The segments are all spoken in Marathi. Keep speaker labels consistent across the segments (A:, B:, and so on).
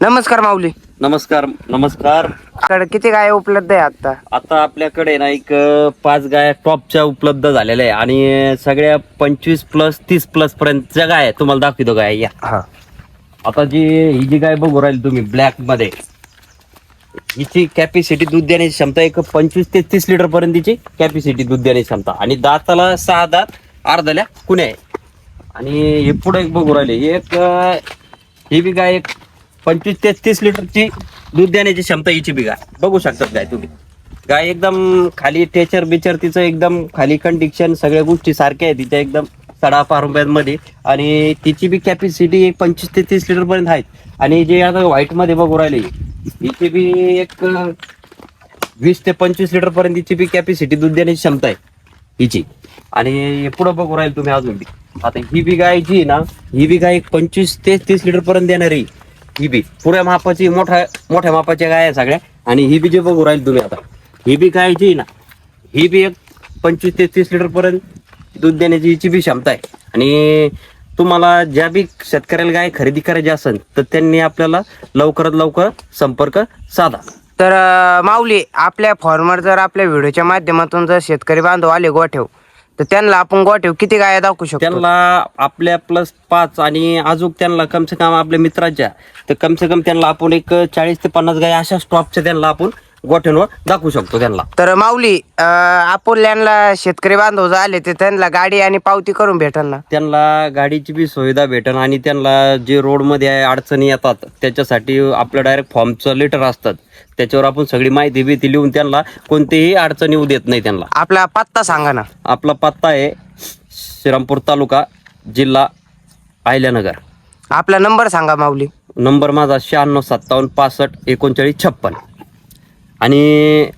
A: नमस्कार माऊली.
B: नमस्कार नमस्कार.
A: कडे किती गाय उपलब्ध आहे आता?
B: आता आपल्याकडे ना एक अं, पाच गाया टॉपच्या उपलब्ध झालेल्या आहे आणि सगळ्या पंचवीस प्लस तीस प्लस पर्यंतच्या गाय आहे. तुम्हाला दाखवतो गाय या.
A: हा.
B: आता जी ही जी गाय बघू राहील तुम्ही ब्लॅकमध्ये हिची कॅपॅसिटी दूध देण्याची क्षमता एक पंचवीस ते तीस लिटर पर्यंत तिची कॅपॅसिटी दूध देण्याची क्षमता. आणि दाताला सहा दात अर्धल्या कुण्या आहे. आणि हे पुढे एक बघू राहिले हे एक अं, ही बी गाय एक पंचवीस ते तीस लिटरची दूध देण्याची क्षमता हिची बी गाय. बघू शकतात गाय तुम्ही. गाय एकदम खाली टेचर बिचर तिचं एकदम खाली कंडिक्शन सगळ्या गोष्टी सारख्या आहेत. तिच्या एकदम सडा मध्ये आणि तिची बी कॅपॅसिटी एक पंचवीस ते तीस लिटर पर्यंत आहे आणि जे आता व्हाईटमध्ये बघू राहिले हिची बी एक वीस ते पंचवीस लिटर पर्यंत हिची बी कॅपॅसिटी दूध देण्याची क्षमता आहे हिची. आणि पुढं बघू राहील तुम्ही अजून बी. आता ही बी गाय जी आहे ना ही बी गाय एक पंचवीस ते तीस लिटर पर्यंत देणार. आहे ही बी. पुऱ्या मापाची मोठ्या मोठ्या मापाच्या गाय आहे सगळ्या. आणि ही बी जे बघू राहील तुम्ही आता. ही बी गायची ना. ही बी एक पंचवीस ते तीस लिटर पर्यंत दूध देण्याची हिची बी क्षमता आहे. आणि तुम्हाला ज्या बी शेतकऱ्याला गाय खरेदी करायची असेल तर त्यांनी आपल्याला लवकरात लवकर संपर्क साधा.
A: तर माऊली आपल्या फॉर्मर जर आपल्या व्हिडिओच्या माध्यमातून जर शेतकरी बांधव आले गोठेव तर त्यांना आपण गोठेव किती गाय दाखवू शकतो?
B: त्यांना आपल्या प्लस पाच आणि अजून त्यांना कम से कम आपल्या मित्राच्या तर कम से कम त्यांना आपण एक चाळीस ते पन्नास गाय अशा स्टॉपच्या त्यांना आपण गोठ्यांवर दाखवू शकतो त्यांना.
A: तर माऊली अं, अकोल्याला शेतकरी बांधव आले तर त्यांना गाडी आणि पावती करून भेटल ना?
B: त्यांना गाडीची बी सुविधा भेटेल आणि त्यांना जे रोडमध्ये अडचणी येतात त्याच्यासाठी आपलं डायरेक्ट फॉर्मचं लेटर असतात. त्याच्यावर आपण सगळी माहिती बिती लिहून त्यांना कोणतीही अडचण येऊ देत नाही त्यांना.
A: आपला पत्ता सांगा ना.
B: आपला पत्ता आहे श्रीरामपूर तालुका जिल्हा अहिल्यानगर.
A: आपला नंबर सांगा माऊली.
B: नंबर माझा शहाण्णव सत्तावन्न पासष्ट एकोणचाळीस छप्पन. आणि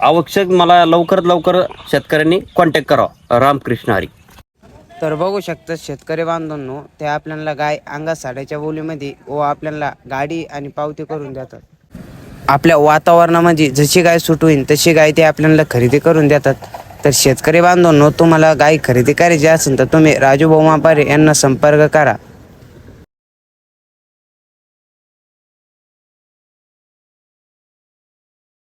B: आवश्यक मला लवकरात लवकर शेतकऱ्यांनी कॉन्टॅक्ट करावा. रामकृष्ण हरी.
A: तर बघू शकता शेतकरी बांधवांनो ते आपल्याला गाय अंगात साड्याच्या बोलीमध्ये व आपल्याला गाडी आणि पावती करून देतात. आपल्या वातावरणामध्ये जशी गाय सुट होईल तशी गाय ते आपल्याला खरेदी करून देतात. तर शेतकरी बांधवांनो तुम्हाला गाय खरेदी करायची असेल तर तुम्ही राजू भाऊ मापारे यांना संपर्क करा.